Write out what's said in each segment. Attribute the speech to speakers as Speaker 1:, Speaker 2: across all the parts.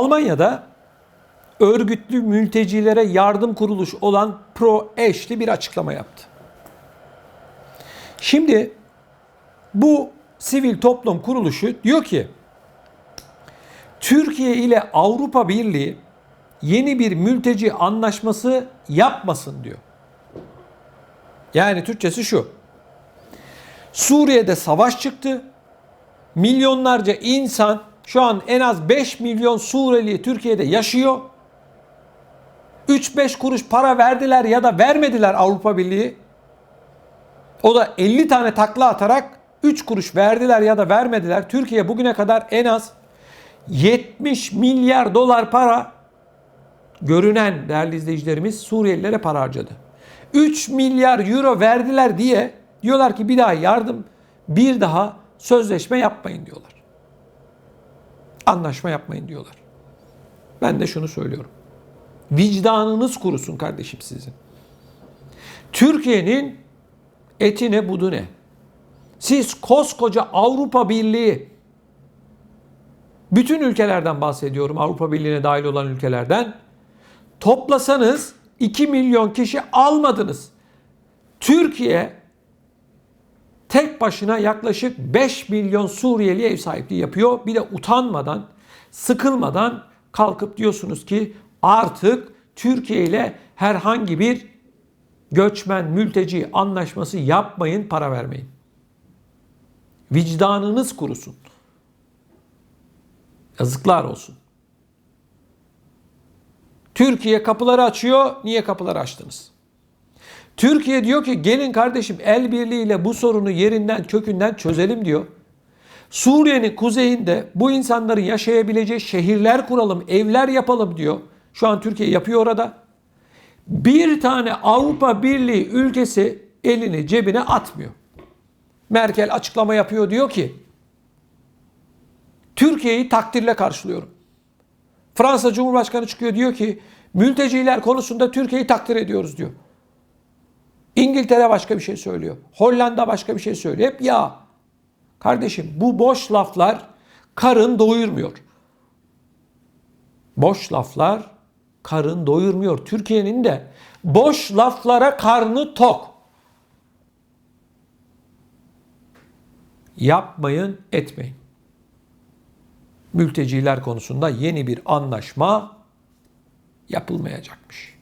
Speaker 1: Almanya'da örgütlü mültecilere yardım kuruluş olan Pro Eşli bir açıklama yaptı. Şimdi bu sivil toplum kuruluşu diyor ki Türkiye ile Avrupa Birliği yeni bir mülteci anlaşması yapmasın diyor. Yani Türkçesi şu. Suriye'de savaş çıktı. Milyonlarca insan şu an en az 5 milyon Suriyeli Türkiye'de yaşıyor. 3-5 kuruş para verdiler ya da vermediler Avrupa Birliği. O da 50 tane takla atarak 3 kuruş verdiler ya da vermediler. Türkiye bugüne kadar en az 70 milyar dolar para görünen değerli izleyicilerimiz Suriyelilere para harcadı. 3 milyar euro verdiler diye diyorlar ki bir daha yardım, bir daha sözleşme yapmayın diyorlar. Anlaşma yapmayın diyorlar. Ben de şunu söylüyorum. Vicdanınız kurusun kardeşim sizin. Türkiye'nin eti ne budu ne? Siz koskoca Avrupa Birliği bütün ülkelerden bahsediyorum Avrupa Birliği'ne dahil olan ülkelerden toplasanız 2 milyon kişi almadınız. Türkiye tek başına yaklaşık 5 milyon Suriyeli ev sahipliği yapıyor. Bir de utanmadan, sıkılmadan kalkıp diyorsunuz ki artık Türkiye ile herhangi bir göçmen, mülteci anlaşması yapmayın, para vermeyin. Vicdanınız kurusun. Yazıklar olsun. Türkiye kapıları açıyor. Niye kapıları açtınız? Türkiye diyor ki gelin kardeşim el birliğiyle bu sorunu yerinden kökünden çözelim diyor. Suriye'nin kuzeyinde bu insanların yaşayabileceği şehirler kuralım, evler yapalım diyor. Şu an Türkiye yapıyor orada. Bir tane Avrupa Birliği ülkesi elini cebine atmıyor. Merkel açıklama yapıyor diyor ki Türkiye'yi takdirle karşılıyorum. Fransa Cumhurbaşkanı çıkıyor diyor ki mülteciler konusunda Türkiye'yi takdir ediyoruz diyor. İngiltere başka bir şey söylüyor. Hollanda başka bir şey söylüyor. Hep ya. Kardeşim bu boş laflar karın doyurmuyor. Boş laflar karın doyurmuyor. Türkiye'nin de boş laflara karnı tok. Yapmayın, etmeyin. Mülteciler konusunda yeni bir anlaşma yapılmayacakmış.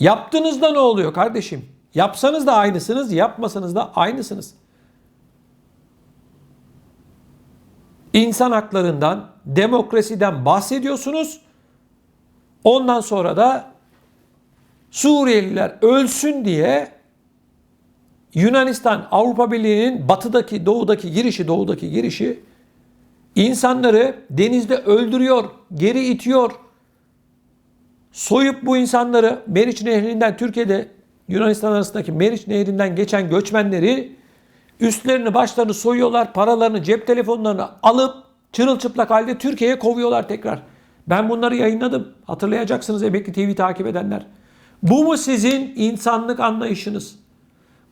Speaker 1: Yaptığınızda ne oluyor kardeşim? Yapsanız da aynısınız, yapmasanız da aynısınız. İnsan haklarından, demokrasiden bahsediyorsunuz. Ondan sonra da Suriyeliler ölsün diye Yunanistan Avrupa Birliği'nin batıdaki, doğudaki girişi, doğudaki girişi insanları denizde öldürüyor, geri itiyor. Soyup bu insanları Meriç Nehri'nden Türkiye'de Yunanistan arasındaki Meriç Nehri'nden geçen göçmenleri üstlerini başlarını soyuyorlar, paralarını, cep telefonlarını alıp çırılçıplak halde Türkiye'ye kovuyorlar tekrar. Ben bunları yayınladım. Hatırlayacaksınız Emekli TV takip edenler. Bu mu sizin insanlık anlayışınız?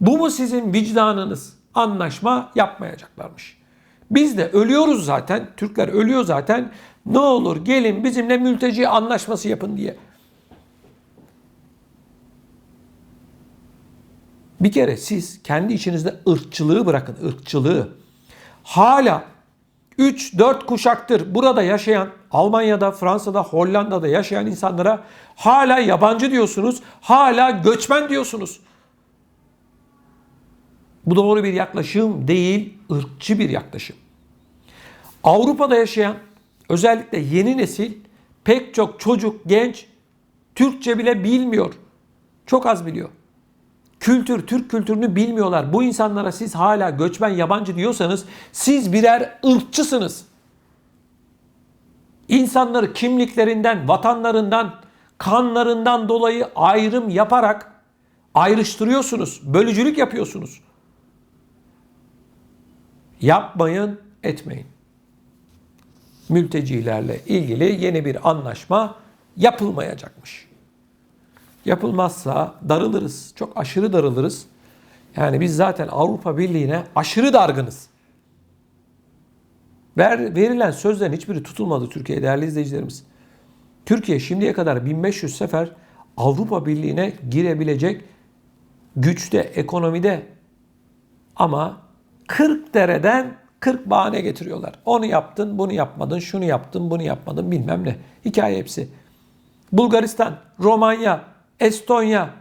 Speaker 1: Bu mu sizin vicdanınız? Anlaşma yapmayacaklarmış. Biz de ölüyoruz zaten. Türkler ölüyor zaten. Ne olur gelin bizimle mülteci anlaşması yapın diye. Bir kere siz kendi içinizde ırkçılığı bırakın, ırkçılığı. Hala 3-4 kuşaktır burada yaşayan, Almanya'da, Fransa'da, Hollanda'da yaşayan insanlara hala yabancı diyorsunuz, hala göçmen diyorsunuz. Bu doğru bir yaklaşım değil, ırkçı bir yaklaşım. Avrupa'da yaşayan özellikle yeni nesil pek çok çocuk, genç Türkçe bile bilmiyor. Çok az biliyor. Kültür, Türk kültürünü bilmiyorlar. Bu insanlara siz hala göçmen, yabancı diyorsanız siz birer ırkçısınız. İnsanları kimliklerinden, vatanlarından, kanlarından dolayı ayrım yaparak ayrıştırıyorsunuz. Bölücülük yapıyorsunuz. Yapmayın, etmeyin. Mültecilerle ilgili yeni bir anlaşma yapılmayacakmış. Yapılmazsa darılırız. Çok aşırı darılırız. Yani biz zaten Avrupa Birliği'ne aşırı dargınız. Ver, verilen sözlerin hiçbiri tutulmadı Türkiye değerli izleyicilerimiz. Türkiye şimdiye kadar 1500 sefer Avrupa Birliği'ne girebilecek güçte, ekonomide ama 40 dereden 40 bahane getiriyorlar. Onu yaptın, bunu yapmadın, şunu yaptın, bunu yapmadın bilmem ne. Hikaye hepsi. Bulgaristan, Romanya, Estonya,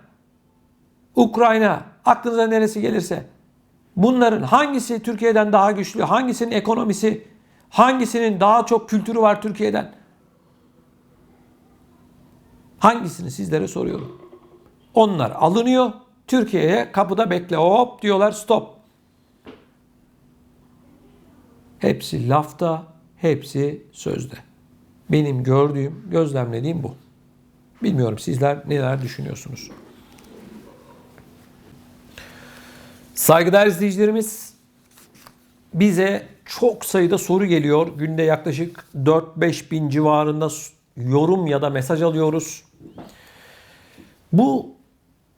Speaker 1: Ukrayna, aklınıza neresi gelirse. Bunların hangisi Türkiye'den daha güçlü, hangisinin ekonomisi, hangisinin daha çok kültürü var Türkiye'den? Hangisini sizlere soruyorum. Onlar alınıyor. Türkiye'ye kapıda bekle hop diyorlar stop. Hepsi lafta, hepsi sözde. Benim gördüğüm, gözlemlediğim bu. Bilmiyorum sizler neler düşünüyorsunuz. Saygıdeğer izleyicilerimiz bize çok sayıda soru geliyor. Günde yaklaşık 4-5 bin civarında yorum ya da mesaj alıyoruz. Bu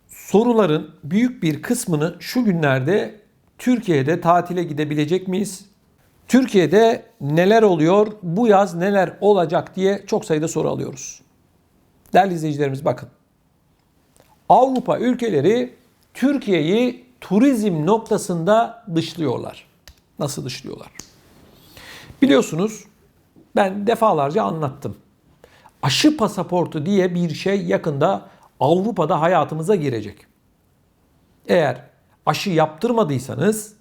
Speaker 1: soruların büyük bir kısmını şu günlerde Türkiye'de tatile gidebilecek miyiz? Türkiye'de neler oluyor, bu yaz neler olacak diye çok sayıda soru alıyoruz. Değerli izleyicilerimiz bakın. Avrupa ülkeleri Türkiye'yi turizm noktasında dışlıyorlar. Nasıl dışlıyorlar? Biliyorsunuz ben defalarca anlattım. Aşı pasaportu diye bir şey yakında Avrupa'da hayatımıza girecek. Eğer aşı yaptırmadıysanız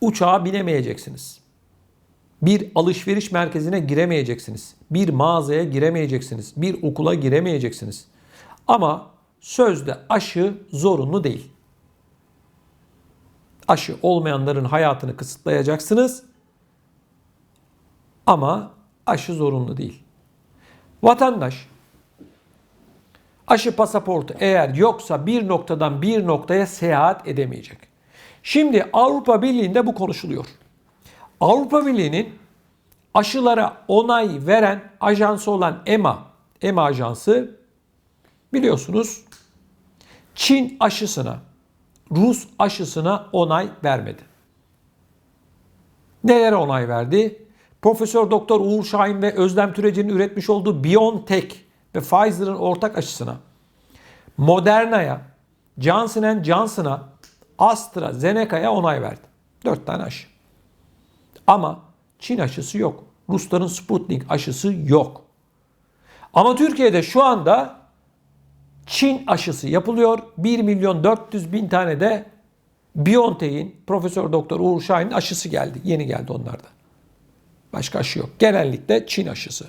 Speaker 1: uçağa binemeyeceksiniz. Bir alışveriş merkezine giremeyeceksiniz. Bir mağazaya giremeyeceksiniz. Bir okula giremeyeceksiniz. Ama sözde aşı zorunlu değil. Aşı olmayanların hayatını kısıtlayacaksınız. Ama aşı zorunlu değil. Vatandaş aşı pasaportu eğer yoksa bir noktadan bir noktaya seyahat edemeyecek. Şimdi Avrupa Birliği'nde bu konuşuluyor. Avrupa Birliği'nin aşılara onay veren ajansı olan EMA, EMA ajansı biliyorsunuz Çin aşısına, Rus aşısına onay vermedi. Nelere onay verdi? Profesör Doktor Uğur Şahin ve Özlem Türeci'nin üretmiş olduğu BioNTech ve Pfizer'ın ortak aşısına, Moderna'ya, Johnson Johnson'a, AstraZeneca'ya onay verdi. Dört tane aşı. Ama Çin aşısı yok. Rusların Sputnik aşısı yok. Ama Türkiye'de şu anda Çin aşısı yapılıyor. 1 milyon 400 bin tane de BioNTech'in Profesör Doktor Uğur Şahin'in aşısı geldi. Yeni geldi onlarda. Başka aşı yok. Genellikle Çin aşısı.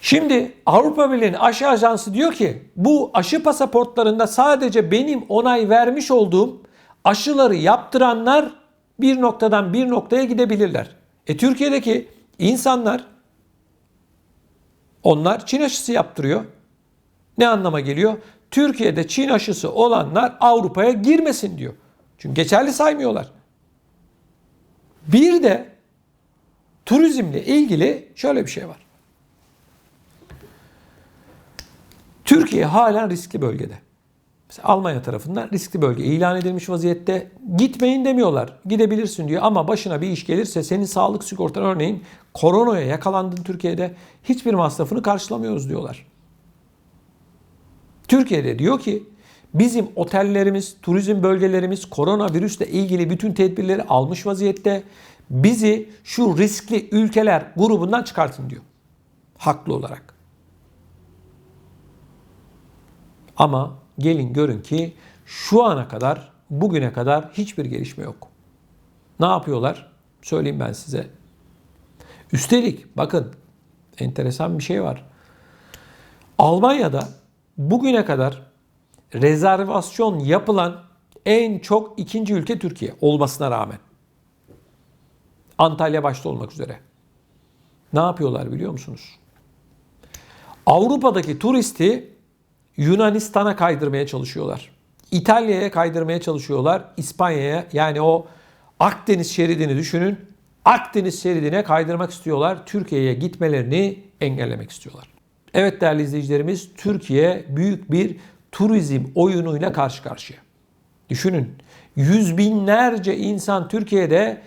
Speaker 1: Şimdi Avrupa Birliği'nin aşı ajansı diyor ki bu aşı pasaportlarında sadece benim onay vermiş olduğum aşıları yaptıranlar bir noktadan bir noktaya gidebilirler. E Türkiye'deki insanlar onlar Çin aşısı yaptırıyor. Ne anlama geliyor? Türkiye'de Çin aşısı olanlar Avrupa'ya girmesin diyor. Çünkü geçerli saymıyorlar. Bir de turizmle ilgili şöyle bir şey var. Türkiye halen riskli bölgede. Mesela Almanya tarafından riskli bölge ilan edilmiş vaziyette. Gitmeyin demiyorlar. Gidebilirsin diyor ama başına bir iş gelirse senin sağlık sigortan örneğin koronaya yakalandın Türkiye'de hiçbir masrafını karşılamıyoruz diyorlar. Türkiye'de diyor ki bizim otellerimiz, turizm bölgelerimiz koronavirüsle ilgili bütün tedbirleri almış vaziyette. Bizi şu riskli ülkeler grubundan çıkartın diyor. Haklı olarak. Ama gelin görün ki şu ana kadar, bugüne kadar hiçbir gelişme yok. Ne yapıyorlar? Söyleyeyim ben size. Üstelik bakın enteresan bir şey var. Almanya'da bugüne kadar rezervasyon yapılan en çok ikinci ülke Türkiye olmasına rağmen. Antalya başta olmak üzere. Ne yapıyorlar biliyor musunuz? Avrupa'daki turisti Yunanistan'a kaydırmaya çalışıyorlar. İtalya'ya kaydırmaya çalışıyorlar. İspanya'ya yani o Akdeniz şeridini düşünün. Akdeniz şeridine kaydırmak istiyorlar. Türkiye'ye gitmelerini engellemek istiyorlar. Evet değerli izleyicilerimiz Türkiye büyük bir turizm oyunuyla karşı karşıya. Düşünün yüz binlerce insan Türkiye'de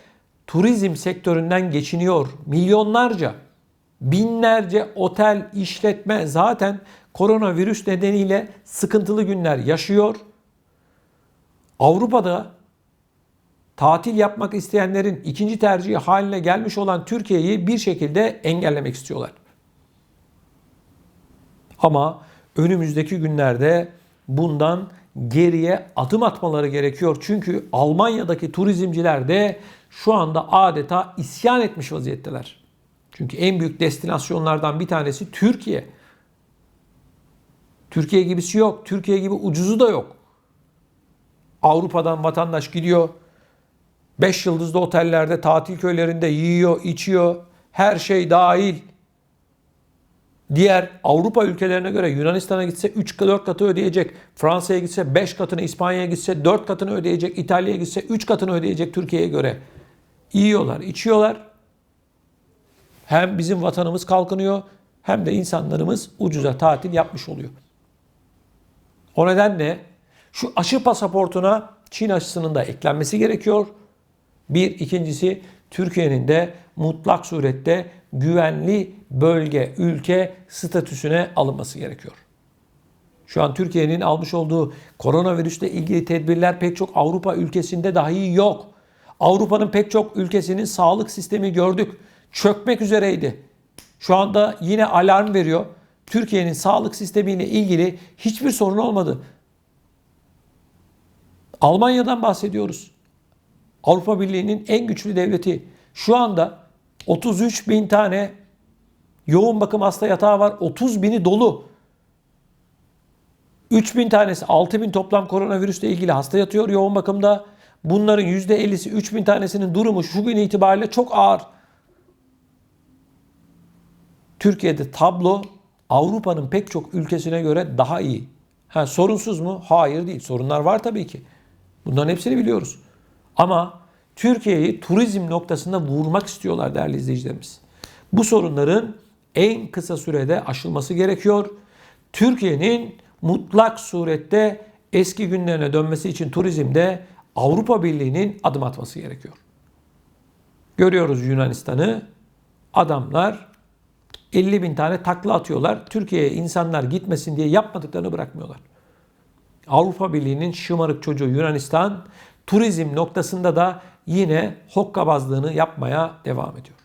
Speaker 1: turizm sektöründen geçiniyor. Milyonlarca, binlerce otel, işletme zaten koronavirüs nedeniyle sıkıntılı günler yaşıyor. Avrupa'da tatil yapmak isteyenlerin ikinci tercihi haline gelmiş olan Türkiye'yi bir şekilde engellemek istiyorlar. Ama önümüzdeki günlerde bundan geriye adım atmaları gerekiyor. Çünkü Almanya'daki turizmciler de şu anda adeta isyan etmiş vaziyetteler. Çünkü en büyük destinasyonlardan bir tanesi Türkiye. Türkiye gibisi yok. Türkiye gibi ucuzu da yok. Avrupa'dan vatandaş gidiyor. 5 yıldızlı otellerde, tatil köylerinde yiyor, içiyor. Her şey dahil. Diğer Avrupa ülkelerine göre Yunanistan'a gitse 3-4 katı ödeyecek. Fransa'ya gitse 5 katını, İspanya'ya gitse 4 katını ödeyecek. İtalya'ya gitse 3 katını ödeyecek Türkiye'ye göre. Yiyorlar, içiyorlar. Hem bizim vatanımız kalkınıyor hem de insanlarımız ucuza tatil yapmış oluyor. O nedenle şu aşı pasaportuna Çin aşısının da eklenmesi gerekiyor. Bir, ikincisi Türkiye'nin de mutlak surette güvenli bölge, ülke statüsüne alınması gerekiyor. Şu an Türkiye'nin almış olduğu koronavirüsle ilgili tedbirler pek çok Avrupa ülkesinde dahi yok. Avrupa'nın pek çok ülkesinin sağlık sistemi gördük. Çökmek üzereydi. Şu anda yine alarm veriyor. Türkiye'nin sağlık sistemiyle ilgili hiçbir sorun olmadı. Almanya'dan bahsediyoruz. Avrupa Birliği'nin en güçlü devleti. Şu anda 33 bin tane yoğun bakım hasta yatağı var. 30 bini dolu. 3 bin tanesi 6 bin toplam koronavirüsle ilgili hasta yatıyor yoğun bakımda. Bunların %50'si 3 bin tanesinin durumu şu gün itibariyle çok ağır. Türkiye'de tablo Avrupa'nın pek çok ülkesine göre daha iyi. Ha, sorunsuz mu? Hayır değil. Sorunlar var tabii ki. Bunların hepsini biliyoruz. Ama Türkiye'yi turizm noktasında vurmak istiyorlar değerli izleyicilerimiz. Bu sorunların en kısa sürede aşılması gerekiyor. Türkiye'nin mutlak surette eski günlerine dönmesi için turizmde Avrupa Birliği'nin adım atması gerekiyor. Görüyoruz Yunanistan'ı. Adamlar 50 bin tane takla atıyorlar. Türkiye'ye insanlar gitmesin diye yapmadıklarını bırakmıyorlar. Avrupa Birliği'nin şımarık çocuğu Yunanistan turizm noktasında da yine hokkabazlığını yapmaya devam ediyor.